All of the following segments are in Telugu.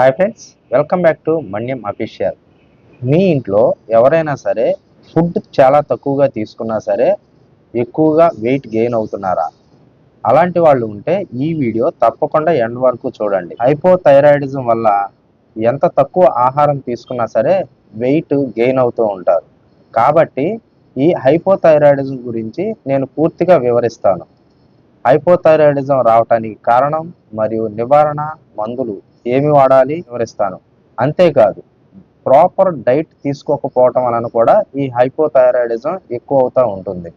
Hi friends welcome back to Manyam official మీ ఇంట్లో ఎవరైనా సరే ఫుడ్ చాలా తక్కువగా తీసుకున్నా సరే ఎక్కువగా వెయిట్ గెయిన్ అవుతున్నారా? అలాంటి వాళ్ళు ఉంటే ఈ వీడియో తప్పకుండా ఎండ్ వరకు చూడండి. హైపోథైరాయిడిజం వల్ల ఎంత తక్కువ ఆహారం తీసుకున్నా సరే వెయిట్ గెయిన్ అవుతూ ఉంటారు. కాబట్టి ఈ హైపోథైరాయిడిజం గురించి నేను పూర్తిగా వివరిస్తాను. హైపోథైరాయిడిజం రావటానికి కారణం మరియు నివారణ మందులు ఏమి వాడాలి? వివరిస్తాను. అంతేకాదు ప్రాపర్ డైట్ తీసుకోకపోవటం వలన కూడా ఈ హైపోథైరాయిడిజం ఎక్కువ అవుతూ ఉంటుంది.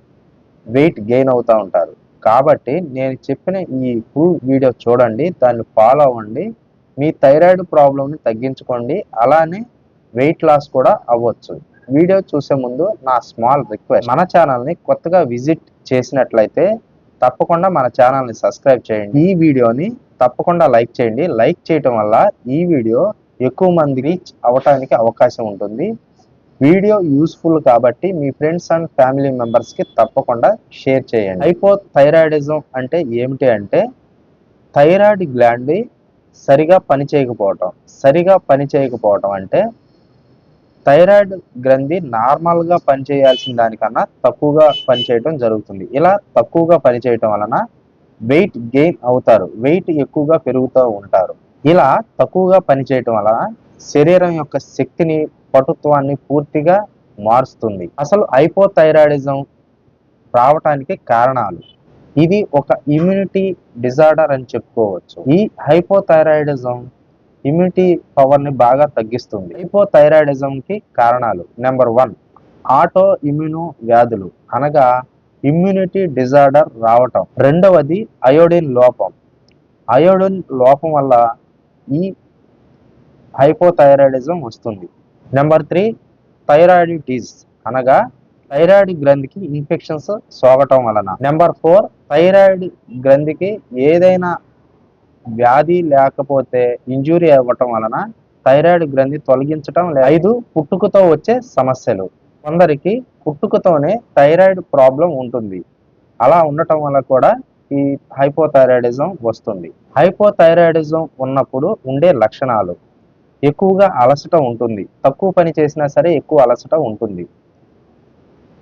వెయిట్ గెయిన్ అవుతూ ఉంటారు. కాబట్టి నేను చెప్పిన ఈ ఫుల్ వీడియో చూడండి దాన్ని ఫాలో అవ్వండి. మీ థైరాయిడ్ ప్రాబ్లమ్ని తగ్గించుకోండి. అలానే వెయిట్ లాస్ కూడా అవ్వచ్చు. వీడియో చూసే ముందు నా స్మాల్ రిక్వెస్ట్ మన ఛానల్ని కొత్తగా విజిట్ చేసినట్లయితే తప్పకుండా మన ఛానల్ని సబ్స్క్రైబ్ చేయండి. ఈ వీడియోని తప్పకుండా లైక్ చేయండి. లైక్ చేయటం వల్ల ఈ వీడియో ఎక్కువ మంది రీచ్ అవ్వటానికి అవకాశం ఉంటుంది. వీడియో యూస్ఫుల్ కాబట్టి మీ ఫ్రెండ్స్ అండ్ ఫ్యామిలీ మెంబర్స్కి తప్పకుండా షేర్ చేయండి. హైపోథైరాయిడిజం అంటే ఏమిటి అంటే థైరాయిడ్ గ్లాండ్ సరిగా పనిచేయకపోవటం. సరిగా పనిచేయకపోవటం అంటే థైరాయిడ్ గ్రంథి నార్మల్గా పనిచేయాల్సిన దానికన్నా తక్కువగా పనిచేయటం జరుగుతుంది. ఇలా తక్కువగా పనిచేయటం వలన వెయిట్ గెయిన్ అవుతారు. వెయిట్ ఎక్కువగా పెరుగుతూ ఉంటారు. ఇలా తక్కువగా పనిచేయటం వలన శరీరం యొక్క శక్తిని పటుత్వాన్ని పూర్తిగా మారుస్తుంది. అసలు హైపోథైరాయిడిజం రావటానికి కారణాలు? ఇది ఒక ఇమ్యూనిటీ డిజార్డర్ అని చెప్పుకోవచ్చు. ఈ హైపోథైరాయిడిజం ఇమ్యూనిటీ పవర్ని బాగా తగ్గిస్తుంది. హైపోథైరాయిడిజం కి కారణాలు. నెంబర్ వన్ ఆటో ఇమ్యూనో వ్యాధులు అనగా ఇమ్యూనిటీ డిజార్డర్ రావటం. రెండవది అయోడిన్ లోపం. అయోడిన్ లోపం వల్ల ఈ హైపోథైరాయిడిజం వస్తుంది. నెంబర్ త్రీ థైరాయిడిటీస్ అనగా థైరాయిడ్ గ్రంథికి ఇన్ఫెక్షన్స్ సోకటం వలన. నెంబర్ ఫోర్ థైరాయిడ్ గ్రంథికి ఏదైనా వ్యాధి లేకపోతే ఇంజురీ అవ్వటం వలన థైరాయిడ్ గ్రంథి తొలగించటం ఐదు పుట్టుకతో వచ్చే సమస్యలు. కొందరికి పుట్టుకతోనే థైరాయిడ్ ప్రాబ్లం ఉంటుంది. అలా ఉండటం వల్ల కూడా ఈ హైపోథైరాయిడిజం వస్తుంది. హైపోథైరాయిడిజం ఉన్నప్పుడు ఉండే లక్షణాలు. ఎక్కువగా అలసట ఉంటుంది. తక్కువ పని చేసినా సరే ఎక్కువ అలసట ఉంటుంది.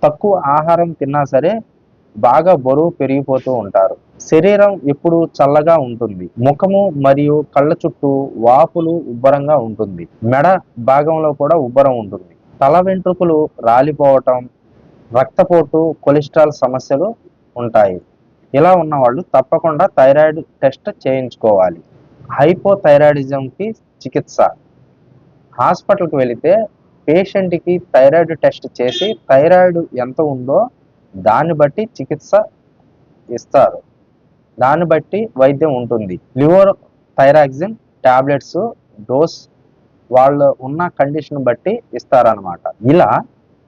తక్కువ ఆహారం తిన్నా సరే బాగా బరువు పెరిగిపోతూ ఉంటారు. శరీరం ఎప్పుడు చల్లగా ఉంటుంది. ముఖము మరియు కళ్ళ చుట్టూ వాపులు ఉబ్బరంగా ఉంటుంది. మెడ భాగంలో కూడా ఉబ్బరం ఉంటుంది. తల వెంట్రుకలు రాలిపోవటం రక్తపోటు కొలెస్ట్రాల్ సమస్యలు ఉంటాయి. ఇలా ఉన్న వాళ్ళు తప్పకుండా థైరాయిడ్ టెస్ట్ చేయించుకోవాలి. హైపోథైరాయిడిజంకి చికిత్స. హాస్పిటల్కి వెళితే పేషెంట్కి థైరాయిడ్ టెస్ట్ చేసి థైరాయిడ్ ఎంత ఉందో దాన్ని బట్టి చికిత్స ఇస్తారు. దాన్ని బట్టి వైద్యం ఉంటుంది. లివర్ థైరాక్సిన్ టాబ్లెట్స్ డోస్ వాళ్ళు ఉన్న కండిషన్ బట్టి ఇస్తారనమాట ఇలా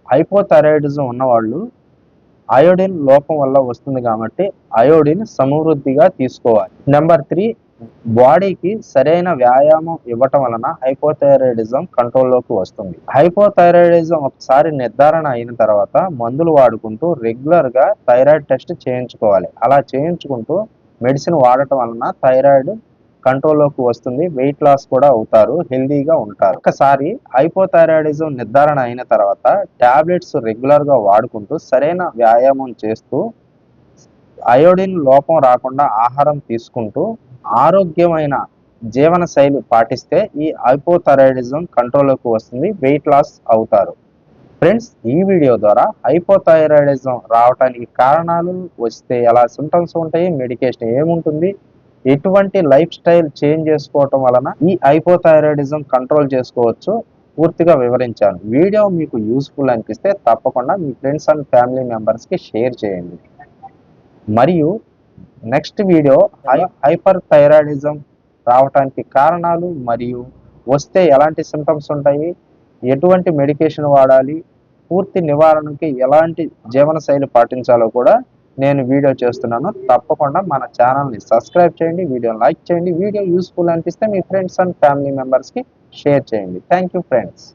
హైపోథైరాయిడిజం ఉన్నవాళ్ళు అయోడిన్ లోపం వల్ల వస్తుంది కాబట్టి అయోడిన్ సమృద్ధిగా తీసుకోవాలి. నెంబర్ త్రీ బాడీకి సరైన వ్యాయామం ఇవ్వటం వలన హైపోథైరాయిడిజం కంట్రోల్లోకి వస్తుంది. హైపోథైరాయిడిజం ఒకసారి నిర్ధారణ అయిన తర్వాత మందులు వాడుకుంటూ రెగ్యులర్గా థైరాయిడ్ టెస్ట్ చేయించుకోవాలి. అలా చేయించుకుంటూ మెడిసిన్ వాడటం వలన థైరాయిడ్ కంట్రోల్లోకి వస్తుంది. వెయిట్ లాస్ కూడా అవుతారు. హెల్దీగా ఉంటారు. ఒకసారి హైపోథైరాయిడిజం నిర్ధారణ అయిన తర్వాత టాబ్లెట్స్ రెగ్యులర్గా వాడుకుంటూ సరైన వ్యాయామం చేస్తూ అయోడిన్ లోపం రాకుండా ఆహారం తీసుకుంటూ ఆరోగ్యమైన జీవన శైలి పాటిస్తే ఈ హైపోథైరాయిడిజం కంట్రోల్లోకి వస్తుంది వెయిట్ లాస్ అవుతారు. ఫ్రెండ్స్ ఈ వీడియో ద్వారా హైపోథైరాయిడిజం రావడానికి కారణాలు వస్తే ఎలా సింటమ్స్ ఉంటాయి మెడికేషన్ ఏముంటుంది ఎటువంటి లైఫ్ స్టైల్ చేంజ్ చేసుకోవటం వలన ఈ హైపోథైరాయిడిజం కంట్రోల్ చేసుకోవచ్చు పూర్తిగా వివరించాను. వీడియో మీకు యూస్ఫుల్ అనిపిస్తే తప్పకుండా మీ ఫ్రెండ్స్ అండ్ ఫ్యామిలీ మెంబర్స్కి షేర్ చేయండి. మరియు నెక్స్ట్ వీడియో హైపర్ థైరాయిడిజం రావటానికి కారణాలు మరియు వస్తే ఎలాంటి సిమ్టమ్స్ ఉంటాయి ఎటువంటి మెడికేషన్ వాడాలి పూర్తి నివారణకి ఎలాంటి జీవనశైలి పాటించాలో కూడా నేను వీడియో చేస్తున్నాను. తప్పకుండా మన ఛానల్ని సబ్స్క్రైబ్ చేయండి వీడియోని లైక్ చేయండి. వీడియో యూస్ఫుల్ అనిపిస్తే మీ ఫ్రెండ్స్ అండ్ ఫ్యామిలీ మెంబర్స్కి షేర్ చేయండి. Thank you friends